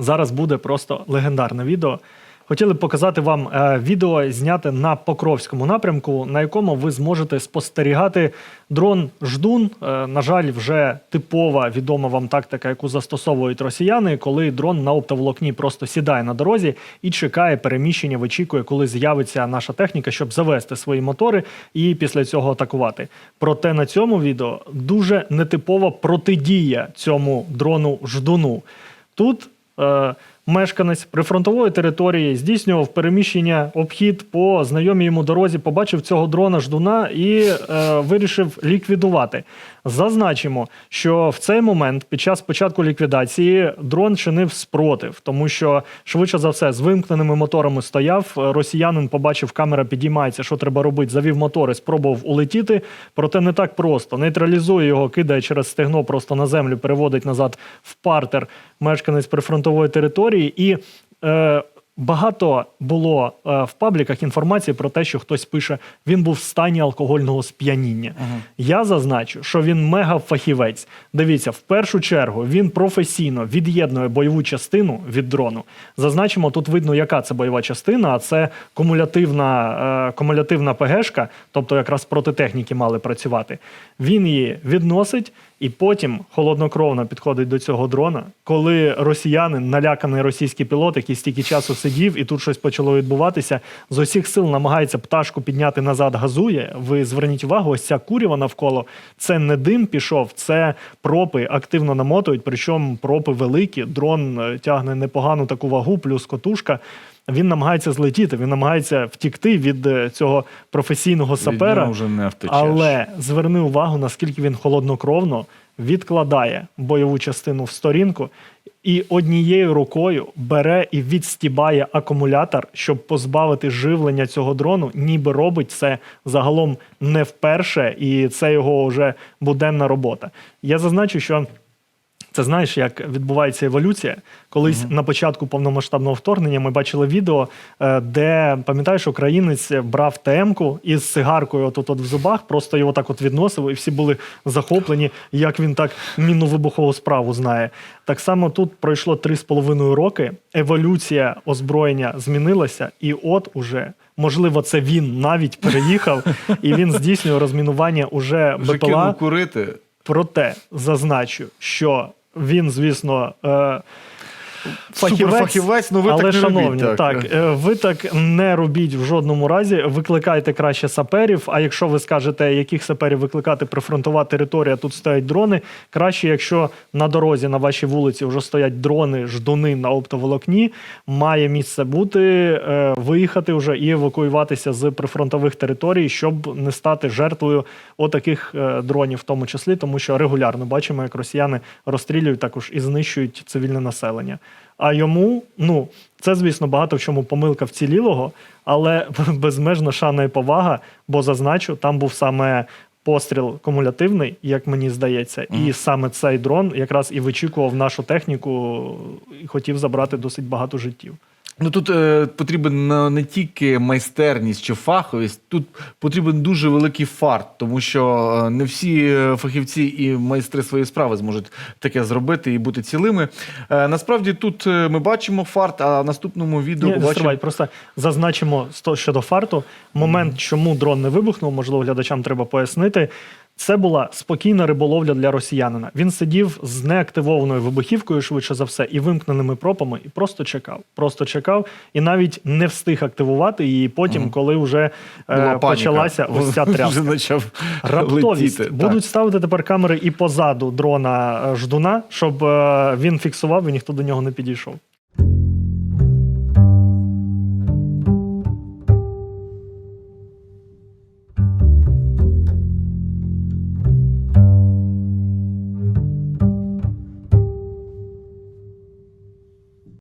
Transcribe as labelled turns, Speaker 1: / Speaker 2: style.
Speaker 1: Зараз буде просто легендарне відео. Хотіли б показати вам е, відео зняте на Покровському напрямку, на якому ви зможете спостерігати дрон Ждун. Е, на жаль, вже типова відома вам тактика, яку застосовують росіяни, коли дрон на оптоволокні просто сідає на дорозі і чекає переміщення, вичікує, коли з'явиться наша техніка, щоб завести свої мотори і після цього атакувати. Проте на цьому відео дуже нетипова протидія цьому дрону Ждуну. Тут е, мешканець прифронтової території здійснював переміщення, обхід по знайомій йому дорозі, побачив цього дрона ждуна і е, вирішив ліквідувати. Зазначимо, що в цей момент, під час початку ліквідації, дрон чинив спротив, тому що швидше за все з вимкненими моторами стояв. Росіянин побачив, камера підіймається, що треба робити. Завів мотори, спробував улетіти. Проте не так просто. Нейтралізує його, кидає через стегно просто на землю, переводить назад в партер мешканець прифронтової території і. Е, Багато було е, в пабліках інформації про те, що хтось пише, він був в стані алкогольного сп'яніння. Я зазначу, що він мега-фахівець. Дивіться, в першу чергу він професійно від'єднує бойову частину від дрону. Зазначимо, тут видно, яка це бойова частина, а це кумулятивна, е, кумулятивна ПГшка, тобто якраз проти техніки мали працювати. Він її відносить. І потім холоднокровно підходить до цього дрона, коли росіянин, наляканий російський пілот, який стільки часу сидів, і тут щось почало відбуватися, з усіх сил намагається пташку підняти назад, газує. Ви зверніть увагу, ось ця курява навколо це не дим пішов, це пропи активно намотують. Причому пропи великі. Дрон е, тягне непогану таку вагу, плюс котушка. Він намагається злетіти, він намагається втікти від е, цього професійного сапера.
Speaker 2: нього вже не втечеш.
Speaker 1: Але зверни увагу, наскільки він холоднокровно відкладає бойову частину в сторінку і однією рукою бере і відстібає акумулятор, щоб позбавити живлення цього дрону, ніби робить це загалом не вперше, і це його вже буденна робота. Я зазначу, що. Це знаєш, як відбувається еволюція. Колись на початку повномасштабного вторгнення ми бачили відео, е, де пам'ятаєш, українець брав ТМ-ку із сигаркою отут от в зубах, просто його так от відносив, і всі були захоплені, як він так мінну вибухову справу знає. Так само тут пройшло 3,5 роки. Еволюція озброєння змінилася, і от уже. Можливо, це він навіть переїхав, і він здійснює розмінування уже
Speaker 2: Вже
Speaker 1: БПЛА.
Speaker 2: кинув курити.
Speaker 1: Проте зазначу, що він, звісно, е,
Speaker 2: Суперфахівець, ну ви
Speaker 1: але,
Speaker 2: так не
Speaker 1: шановні,
Speaker 2: робіть.
Speaker 1: так, е, ви так не робіть в жодному разі. Викликайте краще саперів. А якщо ви скажете, яких саперів викликати прифронтова територія, тут стоять дрони. Краще, якщо на дорозі на вашій вулиці вже стоять дрони, ждуни на оптоволокні, має місце бути е, виїхати вже і евакуюватися з прифронтових територій, щоб не стати жертвою отаких е, дронів, в тому числі, тому що регулярно бачимо, як росіяни розстрілюють також і знищують цивільне населення. А йому, ну, це, звісно, багато в чому помилка вцілілого, але безмежна шана і повага, бо зазначу, там був саме постріл кумулятивний, як мені здається, і саме цей дрон якраз і вичікував нашу техніку і хотів забрати досить багато життів.
Speaker 2: Ну тут е, потрібен не, тільки майстерність чи фаховість, тут потрібен дуже великий фарт, тому що е, не всі е, фахівці і майстри своєї справи зможуть таке зробити і бути цілими. Е, насправді тут е, ми бачимо фарт, а в наступному відео
Speaker 1: Ні,
Speaker 2: побачимо.
Speaker 1: стривай, просто зазначимо щодо фарту. Момент, чому дрон не вибухнув, можливо, глядачам треба пояснити. Це була спокійна риболовля для росіянина. Він сидів з неактивованою вибухівкою, швидше за все, і вимкненими пропами, і просто чекав. Просто чекав, і навіть не встиг активувати її. Потім, коли вже е, почалася ось ця тряска.
Speaker 2: Почав
Speaker 1: Раптовість
Speaker 2: летіти.
Speaker 1: будуть ставити тепер камери і позаду дрона е, ждуна, щоб е, він фіксував і ніхто до нього не підійшов.